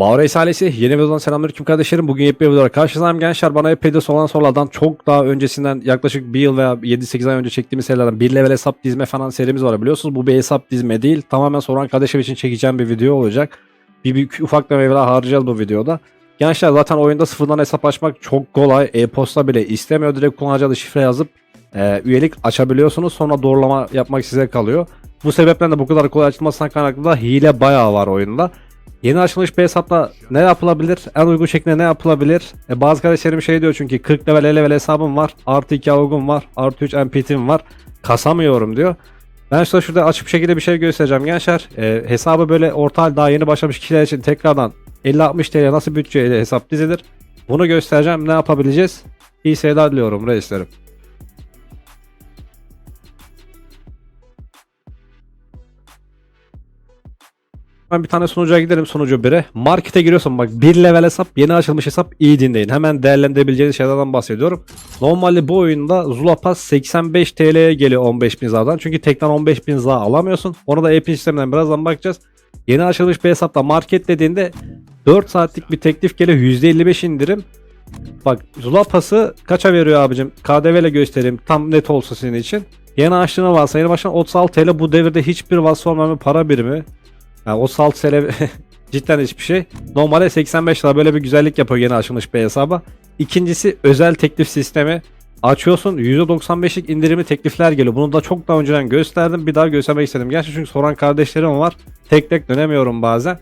Bağır ailesi yeni videodan selamünaleyküm kardeşlerim. Bugün yepyeni videoda karşınızdayım gençler. Bana epey de soran sorulardan çok daha öncesinden yaklaşık bir yıl veya 7-8 ay önce çektiğimiz serilerden bir level hesap dizme falan serimiz var biliyorsunuz. Bu bir hesap dizme değil. Tamamen soran kardeşim için çekeceğim bir video olacak. Bir, bir ufak bir meyveler harcayacağız bu videoda. Gençler zaten oyunda sıfırdan hesap açmak çok kolay. E-posta bile istemiyor. Direkt kullanıcı adı şifre yazıp e, üyelik açabiliyorsunuz. Sonra doğrulama yapmak size kalıyor. Bu sebepten de bu kadar kolay açılmasına kaynaklı da hile bayağı var oyunda. Yeni açılmış bir hesapla ne yapılabilir? En uygun şekilde ne yapılabilir? E, bazı kardeşlerim şey diyor çünkü 40 level 50 level hesabım var. Artı 2 avugum var. Artı 3 MPT'm var. Kasamıyorum diyor. Ben size şurada açık bir şekilde bir şey göstereceğim gençler. E, hesabı böyle orta hal daha yeni başlamış kişiler için tekrardan 50-60 TL nasıl bütçeyle hesap dizilir? Bunu göstereceğim. Ne yapabileceğiz? İyi seyirler diliyorum reislerim. Ben bir tane sunucuya gidelim sunucu 1'e. Markete giriyorsun bak bir level hesap yeni açılmış hesap iyi dinleyin. Hemen değerlendirebileceğiniz şeylerden bahsediyorum. Normalde bu oyunda Zula Pass 85 TL'ye geliyor 15 bin zaten. Çünkü tekten 15 bin za alamıyorsun. Onu da e-pin sisteminden birazdan bakacağız. Yeni açılmış bir hesapta market dediğinde 4 saatlik bir teklif geliyor %55 indirim. Bak Zula Pass'ı kaça veriyor abicim? KDV ile göstereyim tam net olsa senin için. Yeni açtığına varsa yeni başına 36 TL bu devirde hiçbir vasfı olmayan para birimi. Yani 36 TL cidden hiçbir şey. Normalde 85 lira böyle bir güzellik yapıyor yeni açılmış bir hesaba. İkincisi özel teklif sistemi. Açıyorsun %95'lik indirimli teklifler geliyor. Bunu da çok daha önceden gösterdim. Bir daha göstermek istedim. Gerçi çünkü soran kardeşlerim var. Tek tek dönemiyorum bazen.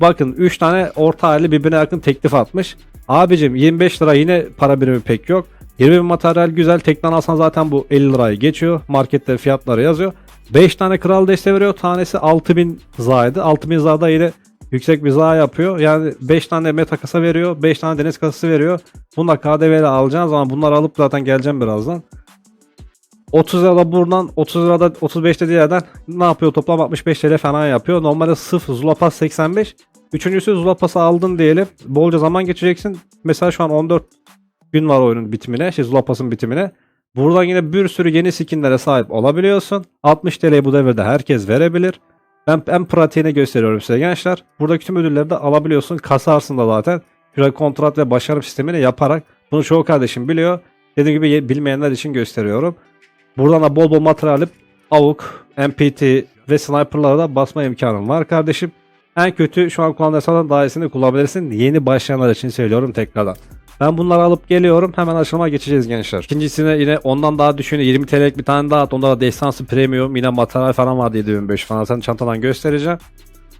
Bakın 3 tane orta hali birbirine yakın teklif atmış. Abicim 25 lira yine para birimi pek yok. 20 bin materyal güzel. Tekten alsan zaten bu 50 lirayı geçiyor. Markette fiyatları yazıyor. 5 tane kral deste veriyor. Tanesi 6000 zaydı. 6000 zada yine yüksek bir za yapıyor. Yani 5 tane meta kasa veriyor. 5 tane deniz kasası veriyor. Bunu da KDV ile alacağın zaman bunları alıp zaten geleceğim birazdan. 30 lirada buradan 30 lirada 35 dediği yerden ne yapıyor toplam 65 TL falan yapıyor. Normalde sıfır Zula Pass 85. Üçüncüsü Zula Pass'ı aldın diyelim. Bolca zaman geçeceksin. Mesela şu an 14 gün var oyunun bitimine. Şey Zula Pass'ın bitimine. Buradan yine bir sürü yeni skinlere sahip olabiliyorsun. 60 TL bu devirde herkes verebilir. Ben en pratiğini gösteriyorum size gençler. Buradaki tüm ödülleri de alabiliyorsun. Kasarsın da zaten. Şöyle kontrat ve başarı sistemini yaparak. Bunu çoğu kardeşim biliyor. Dediğim gibi ye- bilmeyenler için gösteriyorum. Buradan da bol bol materyal alıp AUK, MPT ve sniper'lara da basma imkanım var kardeşim. En kötü şu an kullandıysan daha iyisini kullanabilirsin. Yeni başlayanlar için söylüyorum tekrardan. Ben bunları alıp geliyorum. Hemen aşama geçeceğiz gençler. İkincisine yine ondan daha düşün. 20 TL'lik bir tane daha at. Onda da destansı premium. Yine materyal falan var 7500 falan. Sen çantadan göstereceğim.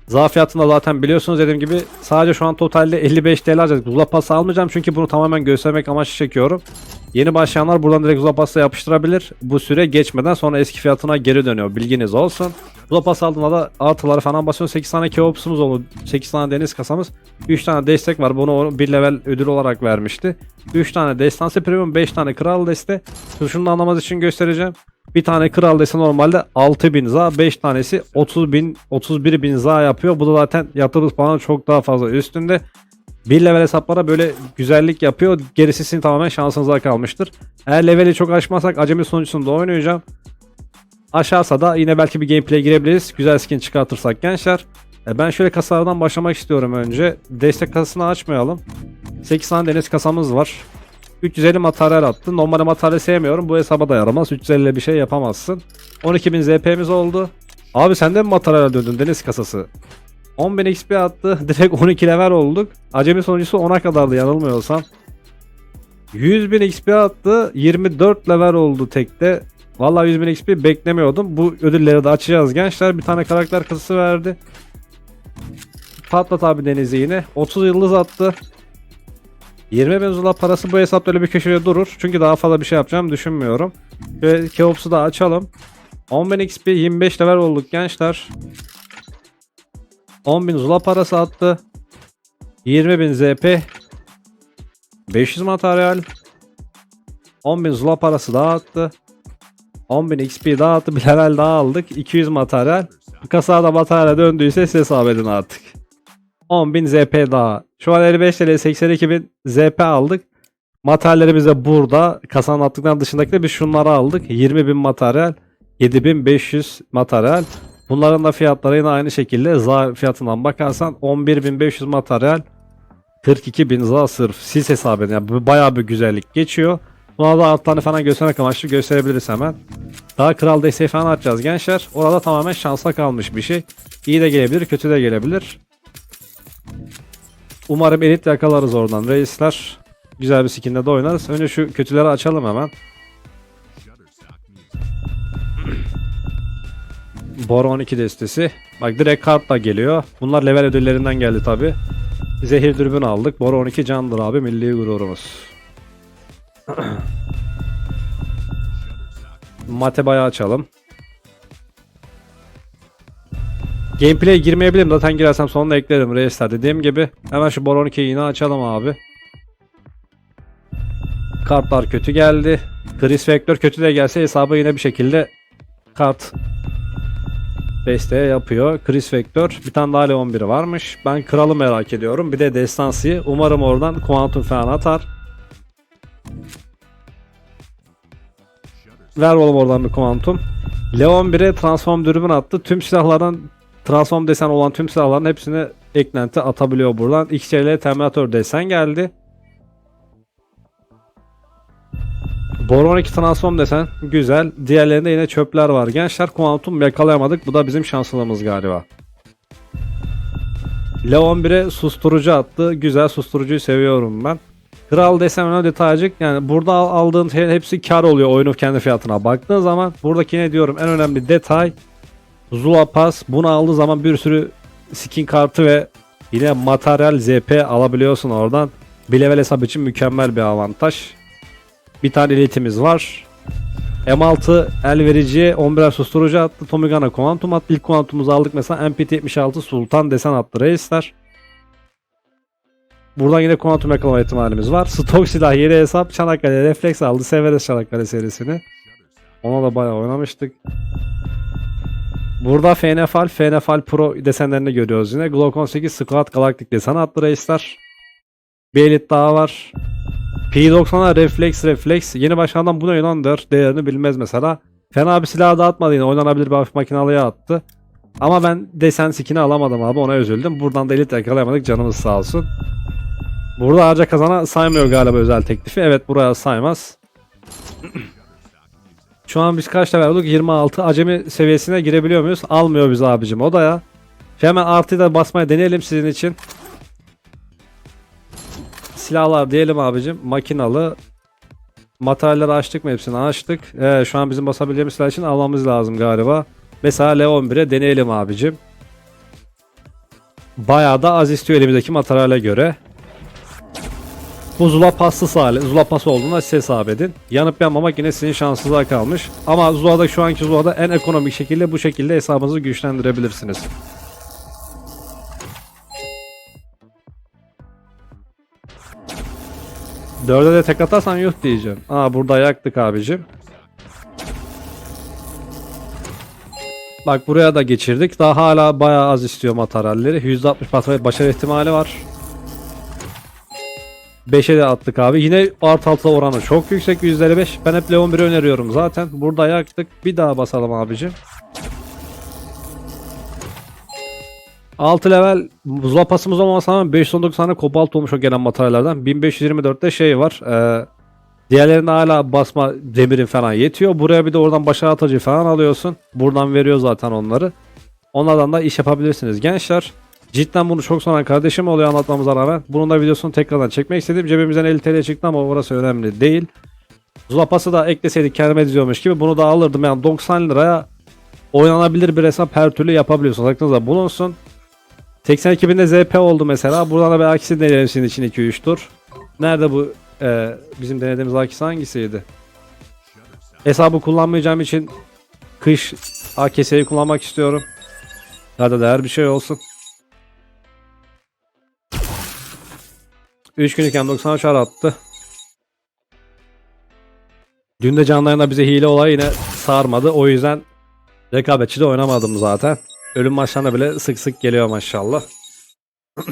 Za fiyatını da zaten biliyorsunuz dediğim gibi sadece şu an totalde 55 TL alacağız. Zula Pass almayacağım çünkü bunu tamamen göstermek amaçlı çekiyorum. Yeni başlayanlar buradan direkt Zula Pass'la yapıştırabilir. Bu süre geçmeden sonra eski fiyatına geri dönüyor. Bilginiz olsun. Zula Pass aldığında da artıları falan basıyorsun. 8 tane Keops'umuz oldu. 8 tane deniz kasamız. 3 tane destek var. Bunu bir level ödül olarak vermişti. 3 tane destansı premium, 5 tane kral deste. Şunu anlamanız için göstereceğim. Bir tane kral dese normalde 6000 za, 5 tanesi 30 bin, 31 bin za yapıyor. Bu da zaten yatırız puanı çok daha fazla üstünde. Bir level hesaplara böyle güzellik yapıyor. Gerisi sizin tamamen şansınıza kalmıştır. Eğer leveli çok aşmazsak acemi sonucunda oynayacağım. Aşağısa da yine belki bir gameplay girebiliriz. Güzel skin çıkartırsak gençler. E, Ben şöyle kasalardan başlamak istiyorum önce. Destek kasasını açmayalım. 8 tane deniz kasamız var. 350 materyal attı. Normalde materyal sevmiyorum. Bu hesaba da yaramaz. 350 ile bir şey yapamazsın. 12.000 ZP'miz oldu. Abi sen de mi materyal döndün deniz kasası? 10.000 XP attı. Direkt 12 level olduk. Acemi sonucusu 10'a kadardı yanılmıyorsam. 100.000 XP attı. 24 level oldu tekte. Vallahi 100.000 XP beklemiyordum. Bu ödülleri de açacağız gençler. Bir tane karakter kasası verdi. Patlat abi denizi yine. 30 yıldız attı. 20 bin zula parası bu hesapta öyle bir köşede durur. Çünkü daha fazla bir şey yapacağım düşünmüyorum. Ve Keops'u da açalım. 10.000 XP 25 level olduk gençler. 10.000 zula parası attı. 20.000 ZP. 500 materyal. 10.000 zula parası daha attı. 10.000 XP daha attı. Bir level daha aldık. 200 materyal. Kasada materyale döndüyse siz hesap edin artık. 10.000 ZP daha. Şu an 55 TL 82.000 ZP aldık. Materyallerimiz de burada. Kasanın attıklarının dışındaki de biz şunları aldık. 20.000 materyal. 7500 materyal. Bunların da fiyatları yine aynı şekilde za fiyatından bakarsan 11.500 materyal 42.000 za sırf sis hesabı yani bu bayağı bir güzellik geçiyor. Buna da altlarını falan göstermek amaçlı gösterebiliriz hemen. Daha kral desteği falan atacağız gençler. Orada tamamen şansa kalmış bir şey. İyi de gelebilir, kötü de gelebilir. Umarım elit yakalarız oradan reisler. Güzel bir skinde de oynarız. Önce şu kötüleri açalım hemen. Bora 12 destesi. Bak direkt kartla geliyor. Bunlar level ödüllerinden geldi tabi. Zehir dürbün aldık. Bora 12 candır abi milli gururumuz. Mate bayağı açalım. Gameplay girmeyebilirim zaten girersem sonuna eklerim reisler dediğim gibi. Hemen şu Bora 12'yi yine açalım abi. Kartlar kötü geldi. Chris Vector kötü de gelse hesabı yine bir şekilde kart desteğe yapıyor. Chris Vector bir tane daha Leon 1'i varmış. Ben kralı merak ediyorum. Bir de Destansi'yi. Umarım oradan Quantum falan atar. Ver oğlum oradan bir Quantum. Leon 1'e transform dürbün attı. Tüm silahlardan transform desen olan tüm silahların hepsine eklenti atabiliyor buradan. XCL Terminator desen geldi. Boron 2 transform desen güzel. Diğerlerinde yine çöpler var. Gençler kuantum yakalayamadık. Bu da bizim şanslılığımız galiba. Leon 1'e susturucu attı. Güzel susturucuyu seviyorum ben. Kral desem öyle detaycık. Yani burada al- aldığın hepsi kar oluyor oyunun kendi fiyatına. Baktığın zaman buradaki ne diyorum en önemli detay Zula Pass. Bunu aldığı zaman bir sürü skin kartı ve yine materyal ZP alabiliyorsun oradan. Bir level hesap için mükemmel bir avantaj. Bir tane elitimiz var. M6 el verici 11 susturucu attı. Tomigana kuantum attı. İlk kuantumuzu aldık mesela MPT-76 Sultan desen attı reisler. Buradan yine kuantum yakalama ihtimalimiz var. Stok silah yeni hesap. Çanakkale refleks aldı. Severiz Çanakkale serisini. Ona da bayağı oynamıştık. Burada FNFL, FNFL Pro desenlerini görüyoruz yine. Glock 18 Squad Galactic desen attı reisler. Bir elit daha var. P90'a refleks refleks. Yeni başkandan bu ne lan. Değerini bilmez mesela. Fena bir silah da atmadı yine. Oynanabilir bir hafif makinalıya attı. Ama ben desen skin'i alamadım abi ona üzüldüm. Buradan da elit yakalayamadık canımız sağ olsun. Burada harca kazana saymıyor galiba özel teklifi. Evet buraya saymaz. Şu an biz kaç level olduk? 26. Acemi seviyesine girebiliyor muyuz? Almıyor bizi abicim o da ya. Hemen artıyı da basmaya deneyelim sizin için. Silahlar diyelim abicim. Makinalı. Materyalleri açtık mı hepsini açtık. Evet, şu an bizim basabileceğimiz silah için almamız lazım galiba. Mesela L11'e deneyelim abicim. Bayağı da az istiyor elimizdeki materyale göre. Bu Zula paslısı hali. Zula pası olduğunda siz hesap edin. Yanıp yanmamak yine sizin şansınıza kalmış. Ama Zula'da şu anki Zula'da en ekonomik şekilde bu şekilde hesabınızı güçlendirebilirsiniz. Dörde de tek atarsan yuh diyeceğim. Aa burada yaktık abicim. Bak buraya da geçirdik. Daha hala bayağı az istiyor materyalleri. %60 materyal başarı ihtimali var. 5'e de attık abi. Yine art alta oranı çok yüksek %55. Ben hep Leon 1'i öneriyorum zaten. Burada yaktık. Bir daha basalım abicim. 6 level buzla pasımız olmamasına rağmen 519 tane kobalt olmuş o gelen materyallerden. 1524'te şey var. E, diğerlerinde hala basma demirin falan yetiyor. Buraya bir de oradan başa atıcı falan alıyorsun. Buradan veriyor zaten onları. Onlardan da iş yapabilirsiniz gençler. Cidden bunu çok soran kardeşim oluyor anlatmamıza rağmen. Bunun da videosunu tekrardan çekmek istedim. Cebimizden 50 TL çıktı ama orası önemli değil. Zulapası da ekleseydik kendime diziyormuş gibi bunu da alırdım. Yani 90 liraya oynanabilir bir hesap her türlü yapabiliyorsunuz. Aklınızda bulunsun. 82 binde ZP oldu mesela. Buradan da bir akisi deneyelim sizin için 2-3 tur. Nerede bu e, bizim denediğimiz akisi hangisiydi? Hesabı kullanmayacağım için kış AKS'yi kullanmak istiyorum. Hadi değer bir şey olsun. 3 gün iken 90 çar attı. Dün de canlı bize hile olayı yine sarmadı. O yüzden rekabetçi de oynamadım zaten. Ölüm maçlarına bile sık sık geliyor maşallah.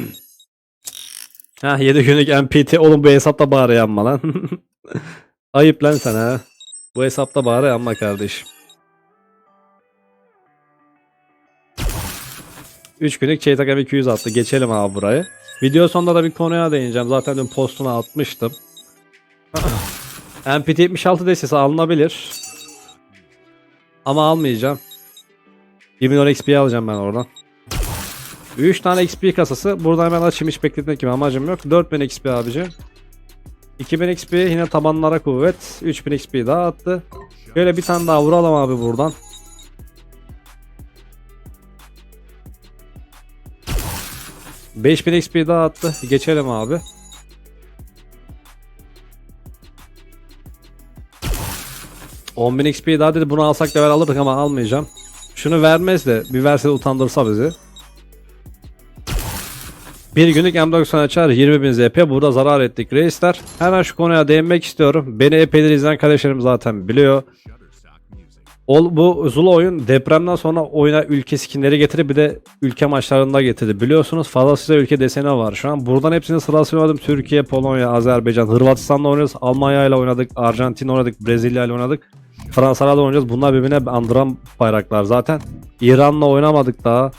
ha 7 günlük MPT. Oğlum bu hesapta bari yanma lan. Ayıp lan sana. Bu hesapta bari yanma kardeşim. 3 günlük Çeytak 200 attı. Geçelim abi burayı. Video sonunda da bir konuya değineceğim. Zaten dün postuna atmıştım. MPT 76 destesi alınabilir. Ama almayacağım. 2010 XP alacağım ben oradan. 3 tane XP kasası. Buradan hemen açayım hiç bekletmek gibi amacım yok. 4000 XP abicim. 2000 XP yine tabanlara kuvvet. 3000 XP daha attı. Şöyle bir tane daha vuralım abi buradan. ...5000 XP daha attı. Geçelim abi. ...10.000 XP daha dedi bunu alsak level alırdık ama almayacağım. Şunu vermez de bir verse de utandırsa bizi. Bir günlük M90 açar 20.000 ZP burada zarar ettik reisler. Hemen şu konuya değinmek istiyorum. Beni epeydir izleyen kardeşlerim zaten biliyor. Ol, bu Zula oyun depremden sonra oyuna ülke skinleri getirip bir de ülke maçlarında getirdi. Biliyorsunuz fazlasıyla ülke deseni var şu an. Buradan hepsini sırasıyla. Türkiye, Polonya, Azerbaycan, Hırvatistan'la oynuyoruz. Almanya ile oynadık. Arjantin oynadık. Brezilya ile oynadık. Fransa'da da oynayacağız. Bunlar birbirine andıran bayraklar zaten. İran'la oynamadık daha.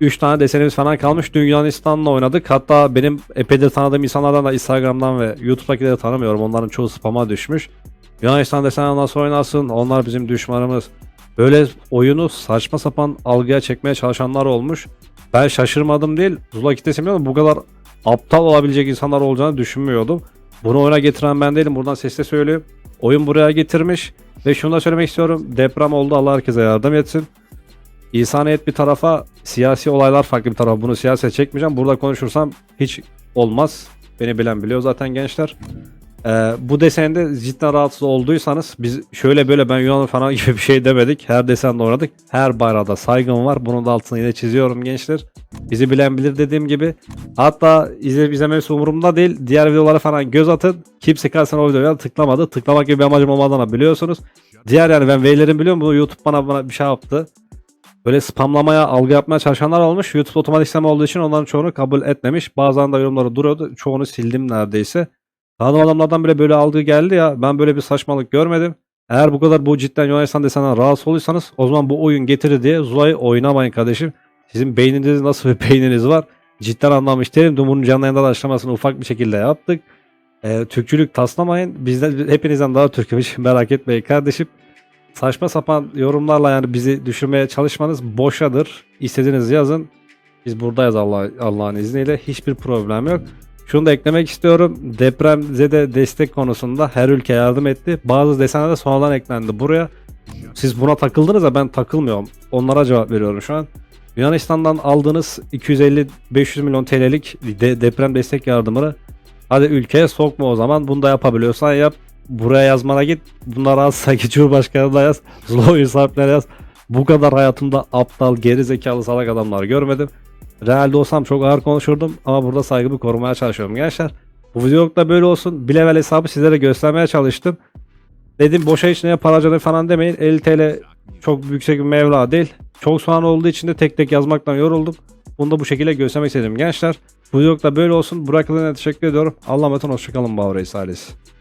3 tane desenimiz falan kalmış. Dün Yunanistan'la oynadık. Hatta benim epeydir tanıdığım insanlardan da Instagram'dan ve YouTube'dakileri tanımıyorum. Onların çoğu spama düşmüş. Yunanistan desen nasıl oynasın? Onlar bizim düşmanımız. Böyle oyunu saçma sapan algıya çekmeye çalışanlar olmuş. Ben şaşırmadım değil. Zula kitlesi bilmiyorum. Bu kadar aptal olabilecek insanlar olacağını düşünmüyordum. Bunu oyuna getiren ben değilim. Buradan sesle söyleyeyim. Oyun buraya getirmiş. Ve şunu da söylemek istiyorum. Deprem oldu. Allah herkese yardım etsin. İnsaniyet bir tarafa, siyasi olaylar farklı bir tarafa. Bunu siyasete çekmeyeceğim. Burada konuşursam hiç olmaz. Beni bilen biliyor zaten gençler. Ee, bu desende cidden rahatsız olduysanız biz şöyle böyle ben Yunan falan gibi bir şey demedik. Her desende oynadık. Her bayrağa saygım var. Bunun da altını yine çiziyorum gençler. Bizi bilen bilir dediğim gibi. Hatta izleyip izlememesi umurumda değil. Diğer videolara falan göz atın. Kimse karşısına o videoya tıklamadı. Tıklamak gibi bir amacım olmadığını biliyorsunuz. Diğer yani ben veylerim biliyorum. Bunu YouTube bana, bana bir şey yaptı. Böyle spamlamaya, algı yapmaya çalışanlar olmuş. YouTube otomatik sistemi olduğu için onların çoğunu kabul etmemiş. Bazen de yorumları duruyordu. Çoğunu sildim neredeyse. Tanıdığım adamlardan bile böyle algı geldi ya. Ben böyle bir saçmalık görmedim. Eğer bu kadar bu cidden Yunanistan desenden rahatsız olursanız o zaman bu oyun getirir diye Zula'yı oynamayın kardeşim. Sizin beyniniz nasıl bir beyniniz var? Cidden anlamış değilim. Bunun canlı yayında da açıklamasını ufak bir şekilde yaptık. Ee, Türkçülük taslamayın. Bizden hepinizden daha Türk'ümüş. Merak etmeyin kardeşim. Saçma sapan yorumlarla yani bizi düşürmeye çalışmanız boşadır. İstediğinizi yazın. Biz buradayız Allah Allah'ın izniyle. Hiçbir problem yok. Şunu da eklemek istiyorum. Depremzede destek konusunda her ülke yardım etti. Bazı desenler de sonradan eklendi buraya. Siz buna takıldınız da ben takılmıyorum. Onlara cevap veriyorum şu an. Yunanistan'dan aldığınız 250-500 milyon TL'lik de- deprem destek yardımını hadi ülkeye sokma o zaman. Bunu da yapabiliyorsan yap. Buraya yazmana git. Bunlar az sanki Cumhurbaşkanı'na yaz. Zloy sahiplerine yaz. Bu kadar hayatımda aptal, geri zekalı salak adamlar görmedim. Realde olsam çok ağır konuşurdum ama burada saygımı korumaya çalışıyorum gençler. Bu videoluk da böyle olsun. Bir level hesabı sizlere göstermeye çalıştım. Dedim boşa içine para harcadı falan demeyin. 50 TL çok yüksek bir mevla değil. Çok soğan olduğu için de tek tek yazmaktan yoruldum. Bunu da bu şekilde göstermek istedim gençler. Bu videoluk da böyle olsun. Burak teşekkür ediyorum. Allah'a emanet olun. Hoşçakalın Bağır ailesi.